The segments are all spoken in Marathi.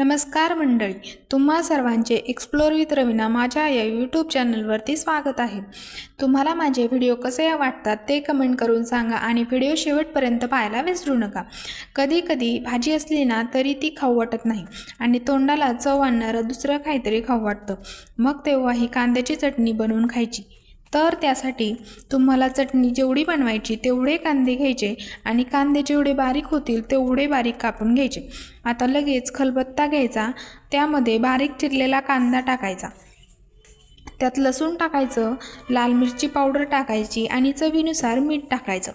नमस्कार मंडळी तुम्हा सर्वांचे एक्सप्लोर विथ रवीना माझ्या या यूट्यूब चॅनलवरती स्वागत आहे. तुम्हाला माझे व्हिडिओ कसे वाटतात ते कमेंट करून सांगा आणि व्हिडिओ शेवटपर्यंत पाहायला विसरू नका. कधी कधी भाजी असली ना तरी ती खाऊ वाटत नाही आणि तोंडाला चव आणणारं दुसरं काहीतरी खाऊ वाटतं. मग तेव्हा ही कांद्याची चटणी बनवून खायची. तर त्यासाठी तुम्हाला चटणी जेवढी बनवायची तेवढे कांदे घ्यायचे आणि कांदे जेवढे बारीक होतील तेवढे बारीक कापून घ्यायचे. आता लगेच खलबत्ता घ्यायचा. त्यामध्ये बारीक चिरलेला कांदा टाकायचा. त्यात लसूण टाकायचं लाल मिरची पावडर टाकायची आणि चवीनुसार मीठ टाकायचं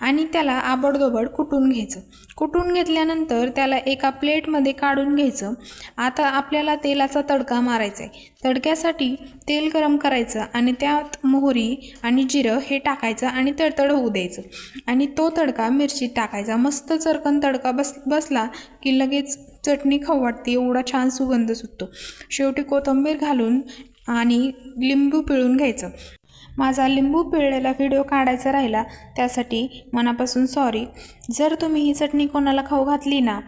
आणि त्याला आबडदोबड कुटून घ्यायचं. कुटून घेतल्यानंतर त्याला एका प्लेटमध्ये काढून घ्यायचं. आता आपल्याला तेलाचा तडका मारायचा आहे तडक्यासाठी तेल गरम करायचं आणि त्यात मोहरी आणि जिरं हे टाकायचं आणि तडतड होऊ द्यायचं. आणि तो तडका मिरचीत टाकायचा. मस्त चरकन तडका बस बसला की लगेच चटणी खवाटते वाटते एवढा छान सुगंध सुटतो. शेवटी कोथिंबीर घालून आणि लिंबू पिळून घ्यायचं. माझा लिंबू पिळलेला व्हिडिओ काढायचा राहिला त्यासाठी मनापासून सॉरी जर तुम्ही ही चटणी कोणाला खाऊ घातली ना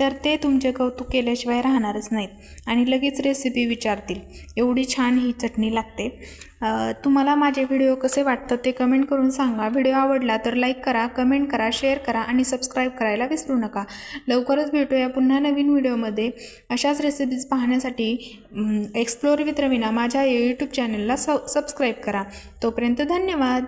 तर ते तुमचे कौतुक केल्याशिवाय राहणारच नाहीत. आणि लगेच रेसिपी विचारतील. एवढी छान ही चटणी लागते. तुम्हाला माझे व्हिडिओ कसे वाटतात ते कमेंट करून सांगा. व्हिडिओ आवडला तर लाईक करा कमेंट करा शेअर करा आणि सबस्क्राईब करायला विसरू नका. लवकरच भेटूया पुन्हा नवीन व्हिडिओमध्ये अशाच रेसिपीज पाहण्यासाठी एक्सप्लोर विथ रवीना माझ्या यूट्यूब चॅनलला स सबस्क्राईब करा. तोपर्यंत धन्यवाद.